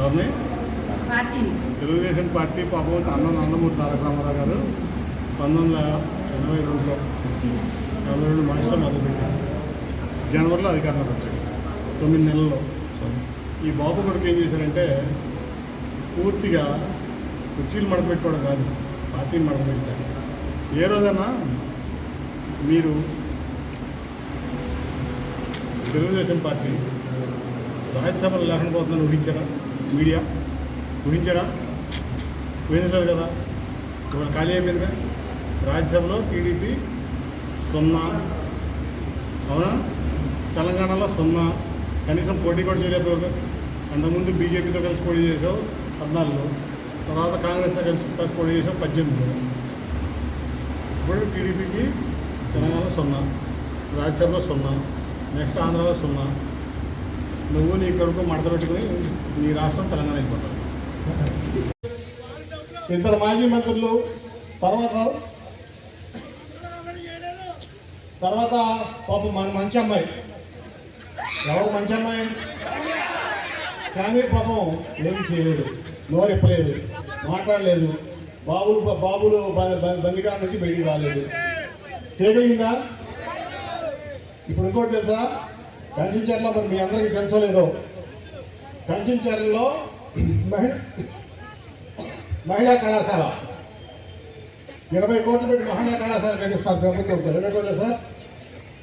ఎవరిని? తెలుగుదేశం పార్టీ పాపం అన్న నందమూరి తారక రామారావు గారు పంతొమ్మిది వందల ఎనభై రెండులో ఎనభై రెండు మార్చిలో మొదలుపెట్టారు జనవరిలో అధికారంలోకి వచ్చాడు తొమ్మిది నెలల్లో. ఈ బాబు కొడుకు ఏం చేశారంటే పూర్తిగా కుర్చీలు మడపెట్టుకోవడం కాదు పార్టీని మడపెట్టారు ఏ రోజైనా మీరు తెలుగుదేశం పార్టీ రాజ్యసభలో లేకుండా పోతుందని ఊహించారా? మీడియా గురించారా గురించలేదు కదా? ఇవాళ ఖాళీ అయిపోయిందిగా రాజ్యసభలో టీడీపీ సున్నా. అవునా? తెలంగాణలో సున్నా. కనీసం పోటీ కూడా చేయలేకపోయావు అంతకుముందు బీజేపీతో కలిసి పోటీ చేసావు పద్నాలుగులో. తర్వాత కాంగ్రెస్తో కలిసి పోటీ చేసావు పద్దెనిమిదిలో. ఇప్పుడు టీడీపీకి తెలంగాణలో సున్నా. రాజ్యసభలో సున్నా. నెక్స్ట్ ఆంధ్రాలో సున్నా. నువ్వు నీ కొడుకు మడత పెట్టుకుని నీ రాష్ట్రం తెలంగాణ అయిపోతావు ఇద్దరు మాజీ మంత్రులు తర్వాత తర్వాత పాపం మన మంచి అమ్మాయి. ఎవరు మంచి అమ్మాయి? కానీ పాపం ఏం చేయలేదు. నోరెప్పలేదు మాట్లాడలేదు. బాబులు బాబులు బ- బందికాల నుంచి బయటికి రాలేదు. చేయగలిగిందా? ఇప్పుడు ఇంకోటి తెలుసా? కంచించర్లో మరి మీ అందరికీ తెలుసో లేదో? కంచించర్లలో మహిళ మహిళా కళాశాల. ఇరవై కోట్లు పెట్టి మహిళా కళాశాల కట్టిస్తారు ప్రభుత్వం. ఇరవై కోట్లు సార్?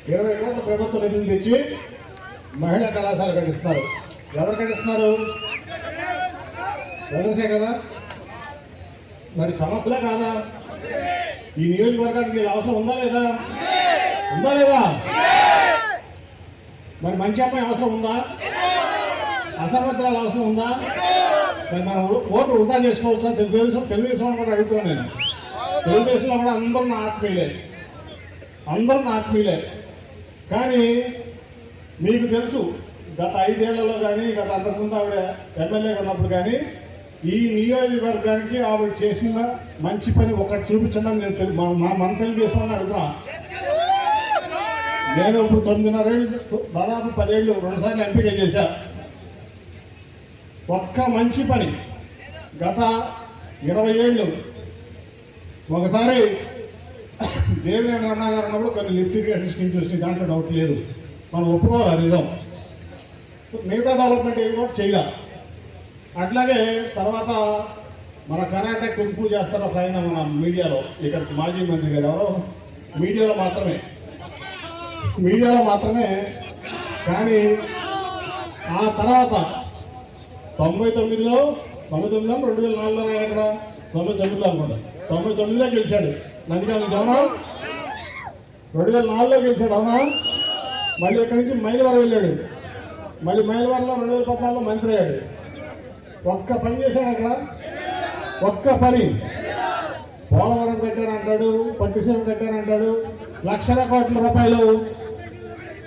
ఇరవై కోట్ల ప్రభుత్వం నిధులు తెచ్చి మహిళా కళాశాల కట్టిస్తారు ఎవరు కట్టిస్తున్నారు? చంద్రశేఖర్ కదా? మరి సమర్థులే కాదా? ఈ నియోజకవర్గానికి అవసరం ఉందా లేదా? ఉందా లేదా? మరి మంచి అమ్మాయి అవసరం ఉందా? అసమర్థరాలు అవసరం ఉందా? మరి మనం ఓటు వృధా చేసుకోవచ్చా? తెలుగుదేశం తెలుగుదేశం కూడా అడుగుతున్నాను నేను. తెలుగుదేశంలో కూడా అందరూ నా ఆత్మీయులే. అందరూ నా ఆత్మీయులే. కానీ మీకు తెలుసు గత ఐదేళ్ళలో కానీ గత అంతకుముందు ఆవిడ ఎమ్మెల్యేగా ఉన్నప్పుడు కానీ ఈ నియోజకవర్గానికి ఆవిడ చేసిన మంచి పని ఒకటి చూపించడం నేను తెలు- మనం మన తెలుగుదేశం అని అడుగుతున్నా. నేను ఇప్పుడు తొమ్మిదిన్నర దాదాపు పదేళ్ళు రెండుసార్లు ఎంపిక చేశా. ఒక్క మంచి పని గత ఇరవై ఏళ్ళు. ఒకసారి దేవినేని అన్న గారు ఉన్నప్పుడు కొన్ని లిఫ్ట్ ఇరిగేషన్ స్కీమ్స్ వచ్చినాయి దాంట్లో డౌట్ లేదు. మనం ఒప్పుకోవాలి నిజం? మిగతా డెవలప్మెంట్ ఏమి కూడా చేయాలి. అట్లాగే తర్వాత మన కర్ణాటక కుంపు చేస్తారు ఒక మన మీడియాలో ఇక్కడ మాజీ మంత్రి గారు ఎవరో? మీడియాలో మాత్రమే. మీడియాలో మాత్రమే కానీ ఆ తర్వాత తొంభై తొమ్మిదిలో తొంభై తొమ్మిదిలో రెండు వేల నాలుగులో ఆయన తొంభై తొమ్మిదిలో అనుకుంటా. తొంభై తొమ్మిదిలో గెలిచాడు. నందిగామ నుంచి అవునా? రెండు వేల నాలుగులో గెలిచాడు అవునా? మళ్ళీ ఇక్కడి నుంచి? మైలవరం వెళ్ళాడు. మళ్ళీ మైలవరంలో రెండు వేల పద్నాలుగులో మంత్రి అయ్యాడు. ఒక్క పని చేశాడు అక్కడ? ఒక్క పని. పోలవరం కట్టారంటాడు పట్టిసీమ కట్టారంటాడు లక్షల కోట్ల రూపాయలు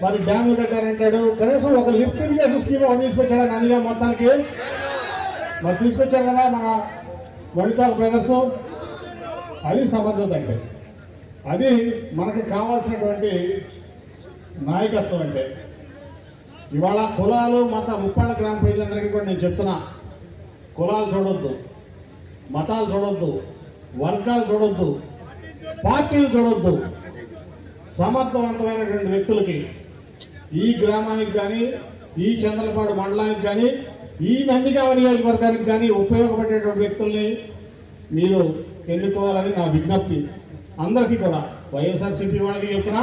మరి డ్యాములు కట్టారంటాడు కనీసం ఒక లిఫ్ట్ ఇరిగేషన్ స్కీమ్ ఒకటి తీసుకొచ్చాడు నందిగా మొత్తానికి? మరి తీసుకొచ్చారు కదా మన మణితాల్ బ్రదర్స్. అది సమర్థత అంటే. అది మనకి కావాల్సినటువంటి నాయకత్వం అంటే. ఇవాళ కులాలు మత ముప్పాళ్ళ గ్రామ ప్రజలందరికీ కూడా నేను చెప్తున్నా. కులాలు చూడొద్దు. మతాలు చూడొద్దు. వర్గాలు చూడొద్దు. పార్టీలు చూడొద్దు. సమర్థవంతమైనటువంటి వ్యక్తులకి ఈ గ్రామానికి కానీ ఈ చంద్రపాడు మండలానికి కానీ ఈ నందిగామ నియోజకవర్గానికి కానీ ఉపయోగపడేటువంటి వ్యక్తుల్ని మీరు ఎన్నుకోవాలని నా విజ్ఞప్తి. అందరికీ కూడా వైఎస్ఆర్సీపీ వాళ్ళకి చెప్తున్నా